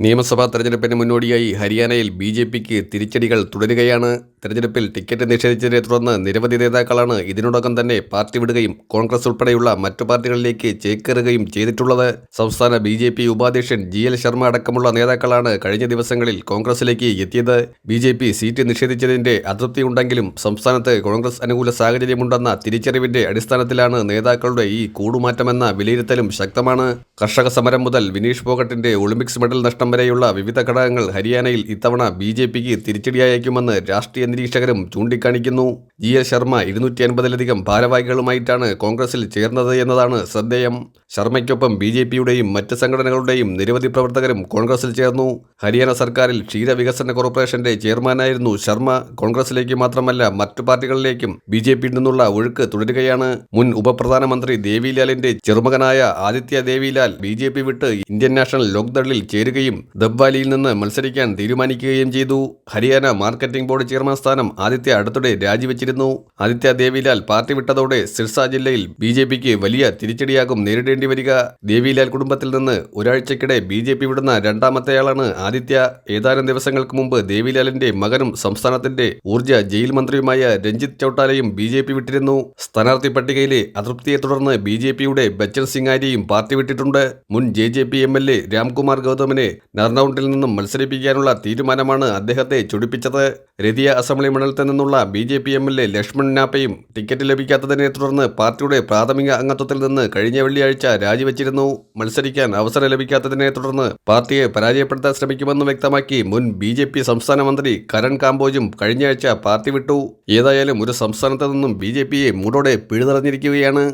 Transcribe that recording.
നിയമസഭാ തെരഞ്ഞെടുപ്പിന് മുന്നോടിയായി ഹരിയാനയിൽ ബി ജെ പിക്ക് തിരിച്ചടികൾ തുടരുകയാണ്. തെരഞ്ഞെടുപ്പിൽ ടിക്കറ്റ് നിഷേധിച്ചതിനെ തുടർന്ന് നിരവധി നേതാക്കളാണ് ഇതിനോടകം തന്നെ പാർട്ടി വിടുകയും കോൺഗ്രസ് ഉൾപ്പെടെയുള്ള മറ്റു പാർട്ടികളിലേക്ക് ചേക്കേറുകയും ചെയ്തിട്ടുള്ളത്. സംസ്ഥാന ബി ജെ പി ഉപാധ്യക്ഷൻ ജി എൽ ശർമ്മ അടക്കമുള്ള നേതാക്കളാണ് കഴിഞ്ഞ ദിവസങ്ങളിൽ കോൺഗ്രസിലേക്ക് എത്തിയത്. ബി ജെ പി സീറ്റ് നിഷേധിച്ചതിന്റെ അതൃപ്തിയുണ്ടെങ്കിലും സംസ്ഥാനത്ത് കോൺഗ്രസ് അനുകൂല സാഹചര്യമുണ്ടെന്ന തിരിച്ചറിവിന്റെ അടിസ്ഥാനത്തിലാണ് നേതാക്കളുടെ ഈ കൂടുമാറ്റമെന്ന വിലയിരുത്തലും ശക്തമാണ്. കർഷക സമരം മുതൽ വിനീഷ് ഫോഗട്ടിന്റെ ഒളിമ്പിക്സ് മെഡൽ നഷ്ടം വരെയുള്ള വിവിധ ഘടകങ്ങൾ ഹരിയാനയിൽ ഇത്തവണ ബി ജെ പിക്ക് തിരിച്ചടിയായേക്കുമെന്ന് രാഷ്ട്രീയ നിരീക്ഷകരും ചൂണ്ടിക്കാണിക്കുന്നു. ജി എൽ ശർമ്മ ഇരുന്നൂറ്റി അൻപതിലധികം ഭാരവാഹികളുമായിട്ടാണ് കോൺഗ്രസിൽ ചേർന്നത് എന്നതാണ് ശ്രദ്ധേയം. ശർമ്മയ്ക്കൊപ്പം ബി ജെ പിയുടെയും മറ്റ് സംഘടനകളുടെയും നിരവധി പ്രവർത്തകരും കോൺഗ്രസിൽ ചേർന്നു. ഹരിയാന സർക്കാരിൽ ക്ഷീരവികസന കോർപ്പറേഷന്റെ ചെയർമാനായിരുന്നു ശർമ്മ. കോൺഗ്രസിലേക്ക് മാത്രമല്ല മറ്റു പാർട്ടികളിലേക്കും ബി ജെ പിയിൽ നിന്നുള്ള ഒഴുക്ക് തുടരുകയാണ്. മുൻ ഉപപ്രധാനമന്ത്രി ദേവിലാലിന്റെ ചെറുമകനായ Aditya Devilal B J P വിട്ട് ഇന്ത്യൻ നാഷണൽ ലോക്ദളിൽ ചേരുകയും ദബ്വാലിയിൽ നിന്ന് മത്സരിക്കാൻ തീരുമാനിക്കുകയും ചെയ്തു. ഹരിയാന മാർക്കറ്റിംഗ് ബോർഡ് ചെയർമാൻ സ്ഥാനം ആദിത്യ അടുത്തിടെ രാജിവെച്ചിരുന്നു ആദിത്യ ദേവിലാൽ പാർട്ടി വിട്ടതോടെ സിർസ ജില്ലയിൽ ബി ജെ പിക്ക് വലിയ തിരിച്ചടിയാകും നേരിടേണ്ടി വരിക. ദേവിലാൽ കുടുംബത്തിൽ നിന്ന് ഒരാഴ്ചക്കിടെ ബി ജെ പി വിടുന്ന രണ്ടാമത്തെയാളാണ് ആദിത്യ. ഏതാനും ദിവസങ്ങൾക്ക് മുമ്പ് ദേവിലാലിന്റെ മകനും സംസ്ഥാനത്തിന്റെ ഊർജ ജയിൽ മന്ത്രിയുമായ രഞ്ജിത്ത് ചൌട്ടാലയും ബി ജെ പി വിട്ടിരുന്നു. സ്ഥാനാർത്ഥി പട്ടികയിലെ അതൃപ്തിയെ തുടർന്ന് ബി ജെ പിയുടെ ബച്ചൻ സിംഗ് ആര്യയും പാർട്ടി വിട്ടിട്ടുണ്ട്. മുൻ J J P M L A Ramkumar ഗൗതമിനെ നർണൌണ്ടിൽ നിന്നും മത്സരിപ്പിക്കാനുള്ള തീരുമാനമാണ് അദ്ദേഹത്തെ ചൊടിപ്പിച്ചത്. രതിയ അസംബ്ലി മണ്ഡലത്തിൽ നിന്നുള്ള B J P M L A Laxman നാപ്പയും ticket ലഭിക്കാത്തതിനെ തുടർന്ന് പാർട്ടിയുടെ പ്രാഥമിക അംഗത്വത്തിൽ നിന്ന് കഴിഞ്ഞ വെള്ളിയാഴ്ച രാജിവെച്ചിരുന്നു. മത്സരിക്കാൻ അവസരം ലഭിക്കാത്തതിനെ തുടർന്ന് പാർട്ടിയെ പരാജയപ്പെടുത്താൻ ശ്രമിക്കുമെന്ന് വ്യക്തമാക്കി മുൻ ബി ജെ പി സംസ്ഥാന മന്ത്രി കരൺ കാംബോജും കഴിഞ്ഞയാഴ്ച പാർട്ടി വിട്ടു. ഏതായാലും ഒരു സംസ്ഥാനത്ത് നിന്നും ബി ജെ പിയെ മൂടോടെ പിഴുതറഞ്ഞിരിക്കുകയാണ്.